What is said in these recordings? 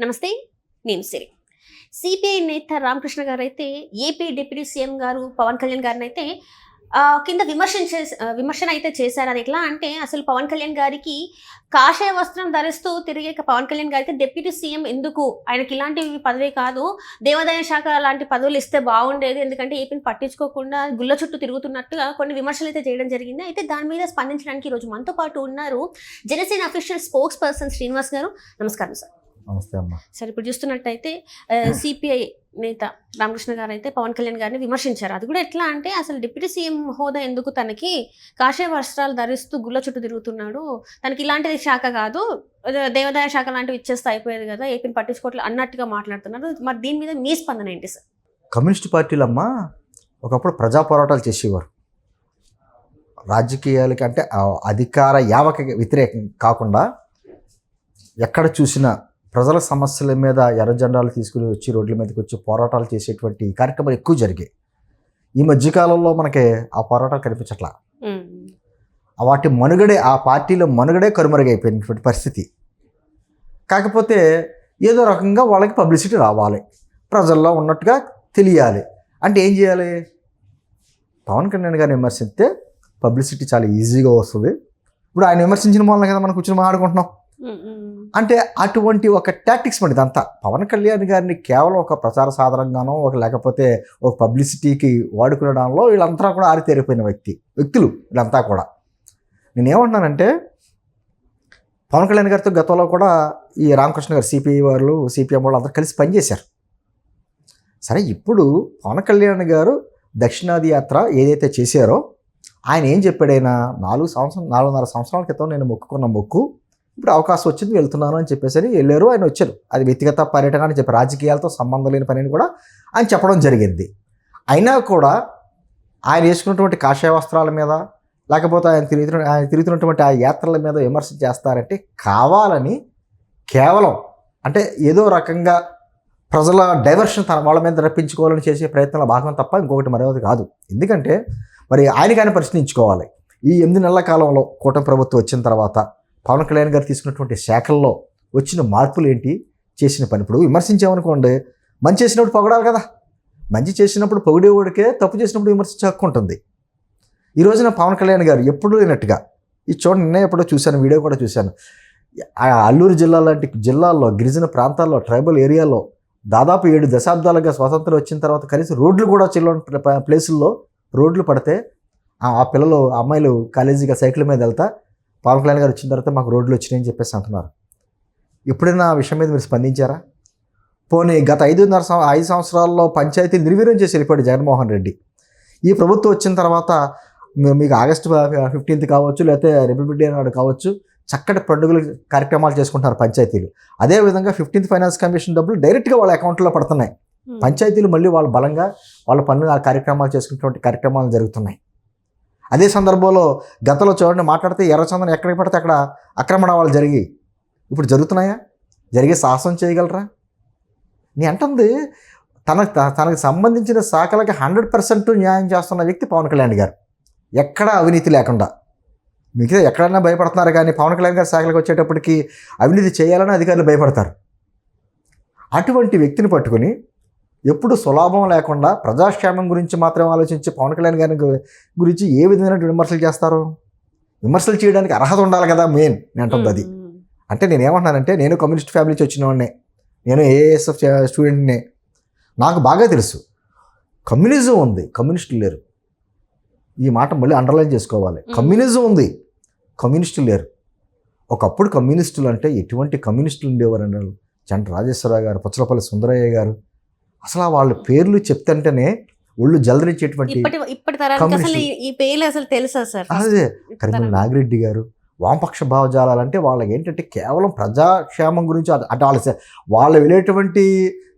నమస్తే నేను సిరి. సిపిఐ నేత రామకృష్ణ గారు అయితే ఏపీ డిప్యూటీ సీఎం గారు పవన్ కళ్యాణ్ గారిని అయితే కింద విమర్శన చేసి విమర్శన అయితే చేశారు. అది ఎట్లా అంటే అసలు పవన్ కళ్యాణ్ గారికి కాషాయ వస్త్రం ధరిస్తూ తిరిగే పవన్ కళ్యాణ్ గారికి డిప్యూటీ సీఎం ఎందుకు? ఆయనకి ఇలాంటి పదవి కాదు. దేవాదాయ శాఖ లాంటి పదవులు ఇస్తే బాగుండేది. ఎందుకంటే ఏపీని పట్టించుకోకుండా గుళ్ళ చుట్టూ తిరుగుతున్నట్టుగా కొన్ని విమర్శలు అయితే చేయడం జరిగింది. అయితే దాని మీద స్పందించడానికి ఈరోజు మనతో పాటు ఉన్నారు Janasena official spokesperson Srinivas garu. నమస్కారం సార్. నమస్తే అమ్మా. సరే ఇప్పుడు చూస్తున్నట్టయితే సిపిఐ నేత రామకృష్ణ గారు అయితే పవన్ కళ్యాణ్ గారిని విమర్శించారు. అది కూడా ఎట్లా అంటే అసలు డిప్యూటీ సీఎం హోదా ఎందుకు తనకి కాషాయ వస్త్రాలు ధరిస్తూ గుళ్ళ చుట్టూ తిరుగుతున్నాడు? తనకి ఇలాంటిది శాఖ కాదు దేవాదాయ శాఖ లాంటివి ఇచ్చేస్తే అయిపోయేది కదా ఏపీని పట్టించుకోవట్లేదు అన్నట్టుగా మాట్లాడుతున్నారు. మరి దీని మీద మీ స్పందన ఏంటి సార్? కమ్యూనిస్ట్ పార్టీలమ్మ ఒకప్పుడు ప్రజా పోరాటాలు చేసేవారు. రాజకీయాలకి అంటే అధికార యావకి వ్యతిరేకం కాకుండా ఎక్కడ చూసినా ప్రజల సమస్యల మీద ఎర్ర జెండాలు తీసుకుని వచ్చి రోడ్ల మీదకి వచ్చి పోరాటాలు చేసేటువంటి కార్యక్రమాలు ఎక్కువ జరిగాయి. ఈ మధ్యకాలంలో మనకి ఆ పోరాటాలు కనిపించట్లా. వాటి మనుగడే ఆ పార్టీలో మనుగడే కరుమరుగైపోయినటువంటి పరిస్థితి. కాకపోతే ఏదో రకంగా వాళ్ళకి పబ్లిసిటీ రావాలి. ప్రజల్లో ఉన్నట్టుగా తెలియాలి. అంటే ఏం చేయాలి? పవన్ కళ్యాణ్ గారిని విమర్శిస్తే పబ్లిసిటీ చాలా ఈజీగా వస్తుంది. ఇప్పుడు ఆయన విమర్శించిన మూలన కదా మనం కూర్చొని మాట్లాడుకుంటున్నాం. అంటే అటువంటి ఒక టాక్టిక్స్ మన ఇదంతా. పవన్ కళ్యాణ్ గారిని కేవలం ఒక ప్రచార సాధనంగానో ఒక లేకపోతే ఒక పబ్లిసిటీకి వాడుకునడంలో వీళ్ళంతా కూడా ఆరితేరిపోయిన వ్యక్తి వ్యక్తులు వీళ్ళంతా కూడా. నేనేమంటున్నానంటే పవన్ కళ్యాణ్ గారితో గతంలో కూడా ఈ రామకృష్ణ గారు సిపిఐ వాళ్ళు సిపిఎం వాళ్ళు అందరూ కలిసి పనిచేశారు. సరే ఇప్పుడు పవన్ కళ్యాణ్ గారు దక్షిణాది యాత్ర ఏదైతే చేశారో ఆయన ఏం చెప్పాడైనా నాలుగు సంవత్సరం నాలుగున్నర సంవత్సరాల క్రితం నేను మొక్కుకున్న మొక్కు ఇప్పుడు అవకాశం వచ్చింది వెళ్తున్నాను అని చెప్పేసి వెళ్ళారు ఆయన వచ్చారు. అది వ్యక్తిగత పర్యటన అని చెప్పి రాజకీయాలతో సంబంధం లేని పనిని కూడా ఆయన చెప్పడం జరిగింది. అయినా కూడా ఆయన వేసుకున్నటువంటి కాషాయ వస్త్రాల మీద లేకపోతే ఆయన తిరుగుతున్న ఆయన తిరుగుతున్నటువంటి ఆ యాత్రల మీద విమర్శ చేస్తారంటే కావాలని కేవలం అంటే ఏదో రకంగా ప్రజల డైవర్షన్ తన వాళ్ళ మీద రప్పించుకోవాలని చేసే ప్రయత్నంలో భాగం తప్ప ఇంకొకటి మరొకటి కాదు. ఎందుకంటే మరి ఆయనకైనా ప్రశ్నించుకోవాలి. ఈ ఎనిమిది నెలల కాలంలో కూటమి ప్రభుత్వం వచ్చిన తర్వాత పవన్ కళ్యాణ్ గారు తీసుకున్నటువంటి శాఖల్లో వచ్చిన మార్పులు ఏంటి? చేసిన పని. ఇప్పుడు విమర్శించామనుకోండి మంచి చేసినప్పుడు పొగడాలి కదా. మంచి చేసినప్పుడు పొగిడేవాడికే తప్పు చేసినప్పుడు విమర్శించే హక్కు ఉంటుంది. ఈ రోజున పవన్ కళ్యాణ్ గారు ఎప్పుడు లేనట్టుగా ఈ చూడండి నిన్న ఎప్పుడో చూశాను వీడియో కూడా చూశాను. ఆ అల్లూరు జిల్లా లాంటి జిల్లాల్లో గిరిజన ప్రాంతాల్లో ట్రైబల్ ఏరియాలో దాదాపు ఏడు దశాబ్దాలుగా స్వాతంత్రం వచ్చిన తర్వాత కనీసం రోడ్లు కూడా చిల్లని ప్లేసుల్లో రోడ్లు పడితే ఆ పిల్లలు అమ్మాయిలు కాలేజీగా సైకిల్ మీద వెళ్తా పవన్ కళ్యాణ్ గారు వచ్చిన తర్వాత మాకు రోడ్లు వచ్చినాయని చెప్పేసి అంటున్నారు. ఎప్పుడైనా ఆ విషయం మీద మీరు స్పందించారా? పోనీ గత ఐదున్నర సం ఐదు సంవత్సరాల్లో పంచాయతీ నిర్వీర్యం చేసి వెళ్ళిపోయాడు జగన్మోహన్ రెడ్డి. ఈ ప్రభుత్వం వచ్చిన తర్వాత మీకు ఆగస్టు ఫిఫ్టీన్త్ కావచ్చు లేకపోతే రిపబ్లిక్ డే నాడు కావచ్చు చక్కటి పండుగలు కార్యక్రమాలు చేసుకుంటున్నారు పంచాయతీలు. అదేవిధంగా ఫిఫ్టీన్త్ ఫైనాన్స్ కమిషన్ డబ్బులు డైరెక్ట్గా వాళ్ళ అకౌంట్లో పడుతున్నాయి. పంచాయతీలు మళ్ళీ వాళ్ళ బలంగా వాళ్ళ పన్ను ఆ కార్యక్రమాలు చేసుకునేటువంటి కార్యక్రమాలు జరుగుతున్నాయి. అదే సందర్భంలో గతంలో చూడండి మాట్లాడితే ఎర్రచందనం ఎక్కడికి పడితే అక్కడ ఆక్రమణ జరిగి ఇప్పుడు జరుగుతున్నాయా? జరిగే సాహసం చేయగలరా? నీ అంటుంది తన త- తనకు సంబంధించిన శాఖలకి హండ్రెడ్ పర్సెంట్ న్యాయం చేస్తున్న వ్యక్తి పవన్ కళ్యాణ్ గారు. ఎక్కడా అవినీతి లేకుండా. మిగతా ఎక్కడైనా భయపడుతున్నారు కానీ పవన్ కళ్యాణ్ గారి శాఖలకు వచ్చేటప్పటికి అవినీతి చేయాలని అధికారులు భయపడతారు. అటువంటి వ్యక్తిని పట్టుకుని ఎప్పుడు సులాభం లేకుండా ప్రజాక్షేమం గురించి మాత్రం ఆలోచించి పవన్ కళ్యాణ్ గారి గురించి ఏ విధమైన విమర్శలు చేస్తారు? విమర్శలు చేయడానికి అర్హత ఉండాలి కదా మెయిన్. నేను అంటుంది అది. అంటే నేను ఏమంటున్నానంటే నేను కమ్యూనిస్ట్ ఫ్యామిలీ నుంచి వచ్చిన వాడినే నేను ఏఎస్ఎఫ్ స్టూడెంట్నే. నాకు బాగా తెలుసు. కమ్యూనిజం ఉంది. కమ్యూనిస్టులు లేరు. ఈ మాట మళ్ళీ అండర్లైన్ చేసుకోవాలి. కమ్యూనిజం ఉంది. కమ్యూనిస్టులు లేరు. ఒకప్పుడు కమ్యూనిస్టులు అంటే ఎటువంటి కమ్యూనిస్టులు ఉండేవారండి వాళ్ళు జంట రాజేశ్వరరావు గారు పుచ్చలపల్లి సుందరయ్య గారు అసలు వాళ్ళ పేర్లు చెప్తుంటేనే ఒళ్ళు సార్? అదే కరిమల నాగిరెడ్డి గారు వామపక్ష భావజాలాలు అంటే వాళ్ళకి ఏంటంటే కేవలం ప్రజాక్షేమం గురించి అంటే వాళ్ళ వాళ్ళు వెళ్ళేటువంటి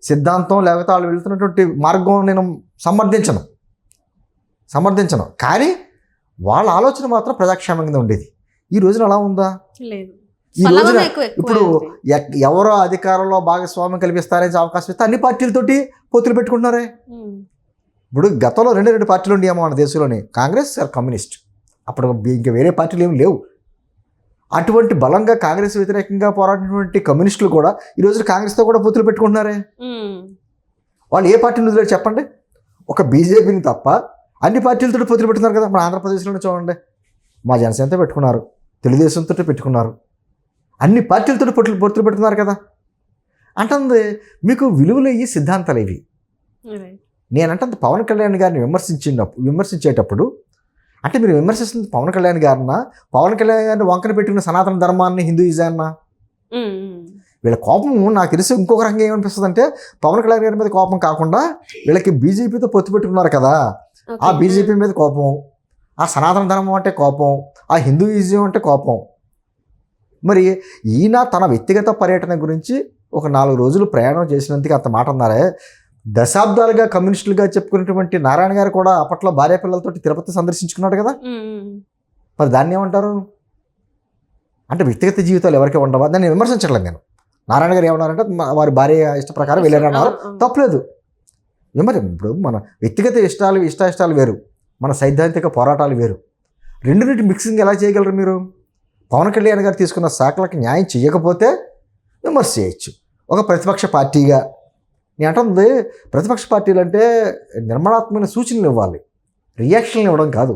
సిద్ధాంతం లేకపోతే వాళ్ళు వెళ్తున్నటువంటి మార్గం నేను సమర్థించను సమర్థించను కానీ వాళ్ళ ఆలోచన మాత్రం ప్రజాక్షేమం కింద ఉండేది. ఈ రోజున అలా ఉందా? లేదు. ఈ రోజున ఇప్పుడు ఎవరో అధికారంలో భాగస్వామ్యం కల్పిస్తారనే అవకాశం ఇస్తే అన్ని పార్టీలతోటి పొత్తులు పెట్టుకుంటున్నారే. ఇప్పుడు గతంలో రెండు రెండు పార్టీలు ఉండేమో మన దేశంలోని. Congress or communist. అప్పుడు ఇంక వేరే పార్టీలు ఏమి లేవు. అటువంటి బలంగా కాంగ్రెస్ వ్యతిరేకంగా పోరాడినటువంటి కమ్యూనిస్టులు కూడా ఈ రోజు కాంగ్రెస్తో కూడా పొత్తులు పెట్టుకుంటున్నారే. వాళ్ళు ఏ పార్టీని వదిలేరు చెప్పండి? ఒక బీజేపీని తప్ప అన్ని పార్టీలతో పొత్తులు పెట్టుకున్నారు కదా. మన ఆంధ్రప్రదేశ్లోనే చూడండి. మా జనసేనతో పెట్టుకున్నారు. తెలుగుదేశంతో పెట్టుకున్నారు. అన్ని పార్టీలతో పొత్తులు పొత్తులు పెట్టుకున్నారు కదా అంటుంది మీకు విలువలు ఇవి సిద్ధాంతాలు ఇవి. నేనంటే పవన్ కళ్యాణ్ గారిని విమర్శించినప్పుడు విమర్శించేటప్పుడు అంటే మీరు విమర్శిస్తుంది పవన్ కళ్యాణ్ గారినా పవన్ కళ్యాణ్ గారిని వంకన పెట్టిన సనాతన ధర్మాన్ని హిందూయిజాన్నా. వీళ్ళ కోపం నాకు తెలిసి ఇంకొక రకంగా ఏమనిపిస్తుంది అంటే పవన్ కళ్యాణ్ గారి మీద కోపం కాకుండా వీళ్ళకి బీజేపీతో పొత్తు పెట్టుకున్నారు కదా ఆ. బీజేపీ మీద కోపం ఆ సనాతన ధర్మం అంటే కోపం ఆ హిందూయిజం అంటే కోపం మరి ఈయన తన వ్యక్తిగత పర్యటన గురించి ఒక నాలుగు రోజులు ప్రయాణం చేసినందుకు అంత మాట అన్నారే. దశాబ్దాలుగా కమ్యూనిస్టులుగా చెప్పుకున్నటువంటి నారాయణ గారు కూడా అప్పట్లో భార్య పిల్లలతో తిరుపతి సందర్శించుకున్నాడు కదా. మరి దాన్ని ఏమంటారు? అంటే వ్యక్తిగత జీవితాలు ఎవరికి ఉండవా? దాన్ని విమర్శించట్లేదు నేను. నారాయణ గారు ఏమన్నారంటే వారి భార్య ఇష్ట ప్రకారం వెళ్ళారన్నారు. తప్పలేదు. మరి ఇప్పుడు మన వ్యక్తిగత ఇష్టాలు ఇష్టాయిష్టాలు వేరు. మన సైద్ధాంతిక పోరాటాలు వేరు. రెండింటి మిక్సింగ్ ఎలా చేయగలరు మీరు? పవన్ కళ్యాణ్ గారు తీసుకున్న శాఖలకు న్యాయం చేయకపోతే విమర్శ చేయొచ్చు ఒక ప్రతిపక్ష పార్టీగా. నేను అంటుంది ప్రతిపక్ష పార్టీలు అంటే నిర్మాణాత్మకమైన సూచనలు ఇవ్వాలి. రియాక్షన్లు ఇవ్వడం కాదు.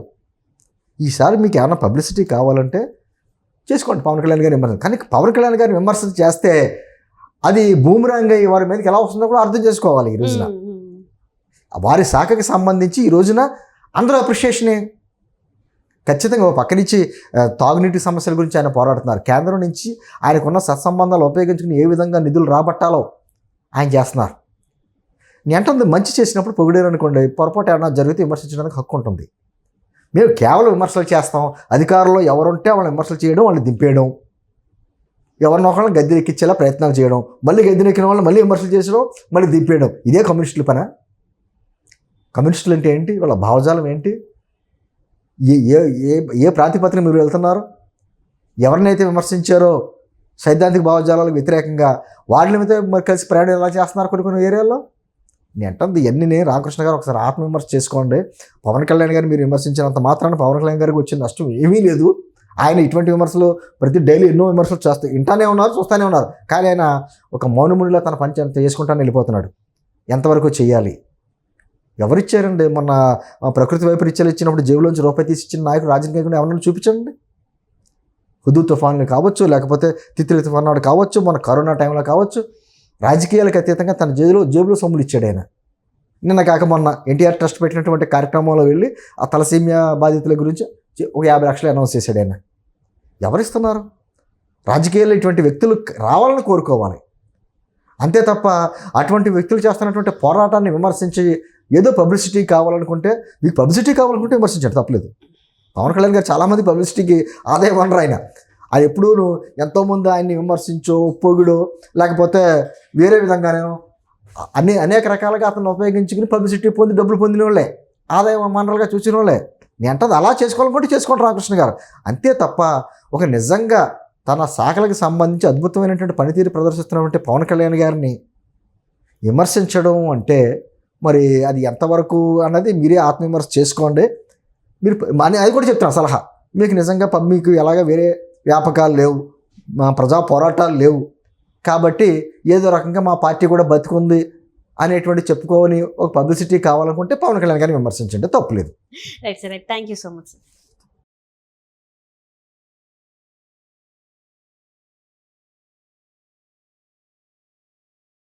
ఈసారి మీకు ఏమైనా పబ్లిసిటీ కావాలంటే చేసుకోండి పవన్ కళ్యాణ్ గారిని విమర్శ. కానీ పవన్ కళ్యాణ్ గారిని విమర్శ చేస్తే అది బూమరాంగ్ అయ్యి వారి మీదకి ఎలా వస్తుందో కూడా అర్థం చేసుకోవాలి ఈ రోజున. వారి శాఖకి సంబంధించి ఈ రోజున అందరూ అప్రిషియేషనే. ఖచ్చితంగా ఓ పక్క నుంచి తాగునీటి సమస్యల గురించి ఆయన పోరాడుతున్నారు. కేంద్రం నుంచి ఆయనకున్న సత్సంబంధాలు ఉపయోగించుకుని ఏ విధంగా నిధులు రాబట్టాలో ఆయన చేస్తున్నారు. నేను మంచి చేసినప్పుడు పొగిడారు అనుకోండి పొరపాటు ఏమైనా జరిగితే విమర్శించడానికి హక్కు ఉంటుంది. మేము కేవలం విమర్శలు చేస్తాం అధికారంలో ఎవరుంటే వాళ్ళని విమర్శలు చేయడం వాళ్ళని దింపేయడం ఎవరినొకళ్ళని గద్దె ఎక్కించేలా ప్రయత్నాలు చేయడం మళ్ళీ గద్దె ఎక్కిన వాళ్ళని మళ్ళీ విమర్శలు చేసడం మళ్ళీ దింపేయడం ఇదే కమ్యూనిస్టుల పన? కమ్యూనిస్టులు అంటే ఏంటి? వాళ్ళ భావజాలం ఏంటి? ఏ ఏ ఏ ఏ ప్రాతిపదికన మీరు వెళ్తున్నారు? ఎవరినైతే విమర్శించారో సైద్ధాంతిక భావజాలకు వ్యతిరేకంగా వాళ్ళ మీద మరి కలిసి ప్రయాణం ఎలా చేస్తున్నారు కొన్ని కొన్ని ఏరియాల్లో? నేను అంటుంది ఇవన్నీ నేను రామకృష్ణ గారు ఒకసారి ఆత్మవిమర్శ చేసుకోండి. పవన్ కళ్యాణ్ గారిని మీరు విమర్శించినంత మాత్రాన పవన్ కళ్యాణ్ గారికి వచ్చిన నష్టం ఏమీ లేదు. ఆయన ఇటువంటి విమర్శలు ప్రతి డైలీ ఎన్నో విమర్శలు చేస్తూ ఇంటానే ఉన్నారు చూస్తూనే ఉన్నారు. కానీ ఆయన ఒక మౌనమునిలో తన పని అంత చేసుకుంటానే వెళ్ళిపోతున్నాడు ఎంతవరకు చేయాలి? ఎవరిచ్చారండి? మొన్న ప్రకృతి వైపరీత్యాలు ఇచ్చినప్పుడు జేబులోంచి రూపాయి తీసి ఇచ్చిన నాయకుడు రాజకీయ నాయకుడు ఎవరన్నా చూపించండి హుదూ తుఫాన్లు కావచ్చు లేకపోతే తిత్లీ తుఫాన్ నాడు కావచ్చు మన కరోనా టైంలో కావచ్చు రాజకీయాలకు అతీతంగా తన జేబులో జేబులో సొమ్ములు ఇచ్చాడు ఆయన. నిన్న కాక మొన్న ఎన్టీఆర్ ట్రస్ట్ పెట్టినటువంటి కార్యక్రమంలో వెళ్ళి ఆ తలసీమియా బాధితుల గురించి ఒక యాభై లక్షలు అనౌన్స్ చేశాడు ఆయన. ఎవరిస్తున్నారు? రాజకీయాల్లో ఇటువంటి వ్యక్తులు రావాలని కోరుకోవాలి. అంతే తప్ప అటువంటి వ్యక్తులు చేస్తున్నటువంటి పోరాటాన్ని విమర్శించి ఏదో పబ్లిసిటీ కావాలనుకుంటే మీకు పబ్లిసిటీ కావాలనుకుంటే విమర్శించండి తప్పలేదు. పవన్ కళ్యాణ్ గారు చాలామంది పబ్లిసిటీకి ఆదాయం వనరు ఆయన. ఆ ఎప్పుడూ ఎంతోమంది ఆయన్ని విమర్శించో పొగిడో లేకపోతే వేరే విధంగానేమో అన్ని అనేక రకాలుగా అతను ఉపయోగించుకుని పబ్లిసిటీ పొంది డబ్బులు పొందిన వాళ్ళే. ఆదాయం వనరులుగా చూసిన వాళ్ళే. నేను అంటది అలా చేసుకోవాలనుకుంటే చేసుకోండి రామకృష్ణ గారు. అంతే తప్ప ఒక నిజంగా తన శాఖలకు సంబంధించి అద్భుతమైనటువంటి పనితీరు ప్రదర్శిస్తున్నటువంటి పవన్ కళ్యాణ్ గారిని విమర్శించడం అంటే మరి అది ఎంతవరకు అన్నది మీరే ఆత్మవిమర్శ చేసుకోండి. మీరు మన అది కూడా చెప్తాను సలహా. మీకు నిజంగా మీకు ఎలాగ వేరే వ్యాపకాలు లేవు. మా ప్రజా పోరాటాలు లేవు. కాబట్టి ఏదో రకంగా మా పార్టీ కూడా బతుకుంది అనేటువంటి చెప్పుకోని ఒక పబ్లిసిటీ కావాలనుకుంటే పవన్ కళ్యాణ్ గారిని విమర్శించండి. తప్పులేదు. Right sir thank you so much sir.